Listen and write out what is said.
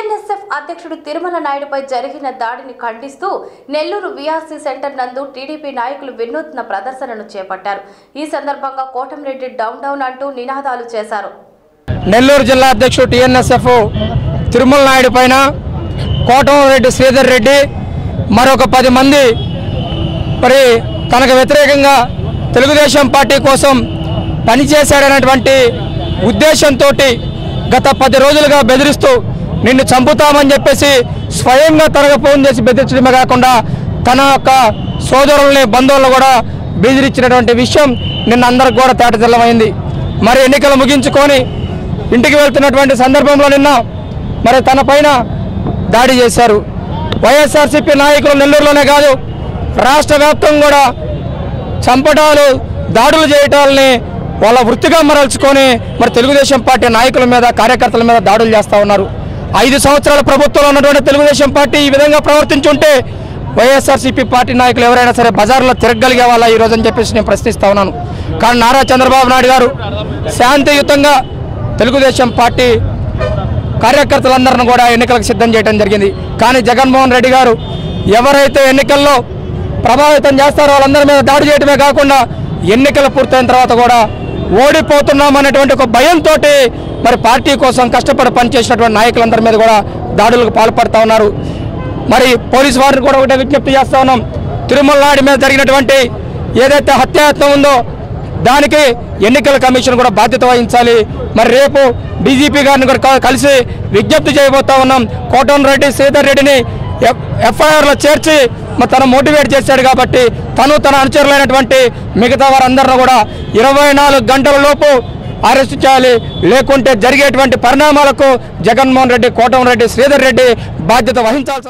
TNSF అధ్యక్షుడు తిరుమల నాయుడుపై జరిగిన దాడిని ఖండిస్తూ నెల్లూరు విఆర్సీ సెంటర్ నందు టీడీపీ నాయకులు వినూత్న ప్రదర్శనను చేపట్టారు. ఈ సందర్భంగా కోటంరెడ్డి డౌన్ డౌన్ అంటూ నినాదాలు చేశారు. నెల్లూరు జిల్లా అధ్యక్షుడు టిఎన్ఎస్ఎఫ్ తిరుమల నాయుడు పైన కోటంరెడ్డి శ్రీధర్ రెడ్డి మరొక పది మంది మరి తనకు వ్యతిరేకంగా తెలుగుదేశం పార్టీ కోసం పనిచేశాడనేటువంటి ఉద్దేశంతో గత పది రోజులుగా బెదిరిస్తూ నిన్ను చంపుతామని చెప్పేసి స్వయంగా తనకు ఫోన్ చేసి బెదిరించడమే కాకుండా తన యొక్క సోదరుల్ని బంధువులను కూడా బెదిరించినటువంటి విషయం నిన్న అందరికి కూడా తేటతెల్లమైంది. మరి ఎన్నికలు ముగించుకొని ఇంటికి వెళ్తున్నటువంటి సందర్భంలో నిన్న మరి తన పైన దాడి చేశారు. వైఎస్ఆర్సీపీ నాయకులు నెల్లూరులోనే కాదు రాష్ట్ర వ్యాప్తం కూడా చంపటాలు దాడులు చేయటాలని వాళ్ళ వృత్తిగా మరల్చుకొని మరి తెలుగుదేశం పార్టీ నాయకుల మీద కార్యకర్తల మీద దాడులు చేస్తూ ఉన్నారు. ఐదు సంవత్సరాల ప్రభుత్వంలో ఉన్నటువంటి తెలుగుదేశం పార్టీ ఈ విధంగా ప్రవర్తించుంటే వైఎస్ఆర్సీపీ పార్టీ నాయకులు ఎవరైనా సరే బజార్లో తిరగలిగే వాళ్ళ ఈ రోజు అని చెప్పేసి నేను ప్రశ్నిస్తా ఉన్నాను. కానీ నారా చంద్రబాబు నాయుడు గారు శాంతియుతంగా తెలుగుదేశం పార్టీ కార్యకర్తలందరిని కూడా ఎన్నికలకు సిద్ధం చేయడం జరిగింది. కానీ జగన్మోహన్ రెడ్డి గారు ఎవరైతే ఎన్నికల్లో ప్రభావితం చేస్తారో వాళ్ళందరి మీద దాడి చేయడమే కాకుండా ఎన్నికలు పూర్తయిన తర్వాత కూడా ఓడిపోతున్నాం అనేటువంటి ఒక భయంతో మరి పార్టీ కోసం కష్టపడి పనిచేసినటువంటి నాయకులందరి మీద కూడా దాడులకు పాల్పడుతూ ఉన్నారు. మరి పోలీసు వారిని కూడా ఒకటే విజ్ఞప్తి చేస్తా ఉన్నాం. తిరుమల నాయుడు మీద జరిగినటువంటి ఏదైతే హత్యాయత్నం ఉందో దానికి ఎన్నికల కమిషన్ కూడా బాధ్యత వహించాలి. మరి రేపు డీజీపీ గారిని కూడా కలిసి విజ్ఞప్తి చేయబోతా ఉన్నాం. కోటం రెడ్డి శ్రీధర్ రెడ్డిని ఎఫ్ఐఆర్లో చేర్చి మరి తను మోటివేట్ చేశాడు కాబట్టి తను తన అనుచరులైనటువంటి మిగతా వారందరిని కూడా ఇరవై నాలుగు గంటల లోపు అరెస్టు చేయాలి. లేకుంటే జరిగేటువంటి పరిణామాలకు జగన్మోహన్ రెడ్డి కోటం రెడ్డి శ్రీధర్ రెడ్డి బాధ్యత వహించాల్సి